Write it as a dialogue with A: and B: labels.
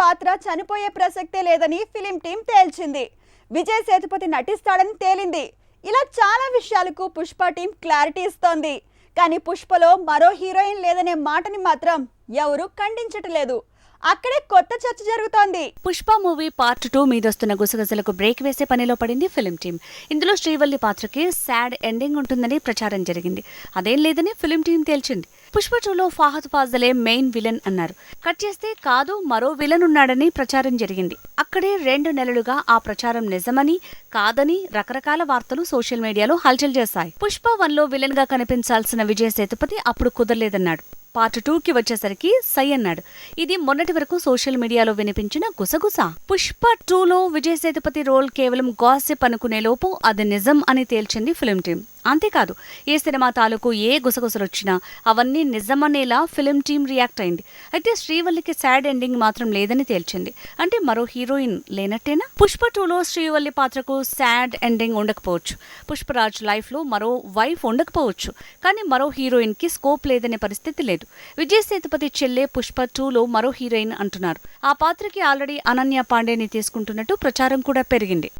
A: పాత్ర చనిపోయే ప్రసక్తే లేదని ఫిలిం టీం తేల్చింది. విజయ్ సేతుపతి నటిస్తాడని తేలింది. ఇలా చాలా విషయాలకు పుష్ప టీం క్లారిటీ ఇస్తోంది. కానీ పుష్పలో మరో హీరోయిన్ లేదనే మాటని మాత్రం ఎవరూ ఖండించట్లేదు. అక్కడే కొత్త చర్చ జరుగుతోంది.
B: పుష్ప మూవీ పార్ట్ టూ మీదొస్తున్న గుసగుసలకు బ్రేక్ వేసే పనిలో పడింది ఫిలిం టీం ఇందులో శ్రీవల్లి పాత్రకి సాడ్ ఎండింగ్ ఉంటుందని ప్రచారం జరిగింది. అదేం లేదని ఫిలిం టీం తేల్చింది. పుష్ప టూలో ఫాహద్ ఫాజలే మెయిన్ విలన్ అన్నారు. కట్ చేస్తే కాదు మరో విలన్ ఉన్నాడని ప్రచారం జరిగింది. అక్కడే రెండు నెలలుగా ఆ ప్రచారం నిజమని కాదని రకరకాల వార్తలు సోషల్ మీడియాలో హల్చల్ చేశాయి. పుష్ప వన్లో విలన్గా కనిపించాల్సిన విజయ్ సేతుపతి అప్పుడు కుదరలేదన్నాడు. పార్ట్ టూ కి వచ్చేసరికి సై అన్నాడు. ఇది మొన్నటి వరకు సోషల్ మీడియాలో వినిపించిన గుసగుస. పుష్ప టూలో విజయ్ సేతుపతి రోల్ కేవలం గాసిప్ అనుకునే లోపు అది నిజం అని తేల్చింది ఫిల్మ్ టీం అంతేకాదు ఏ సినిమా తాలూకు ఏ గుసగుసలొచ్చినా అవన్నీ నిజమనేలా ఫిలిం టీం రియాక్ట్ అయింది. అయితే శ్రీవల్లికి సాడ్ ఎండింగ్ మాత్రం లేదని తేల్చింది. అంటే మరో హీరోయిన్ లేనట్టేనా? పుష్ప టూలో శ్రీవల్లి పాత్రకు సాడ్ ఎండింగ్ ఉండకపోవచ్చు. పుష్పరాజ్ లైఫ్లో మరో వైఫ్ ఉండకపోవచ్చు. కానీ మరో హీరోయిన్కి స్కోప్ లేదనే పరిస్థితి లేదు. విజయ్ సేతుపతి చెల్లె పుష్ప టూలో మరో హీరోయిన్ అంటున్నారు. ఆ పాత్రకి ఆల్రెడీ అనన్య పాండేని తీసుకుంటున్నట్టు ప్రచారం కూడా పెరిగింది.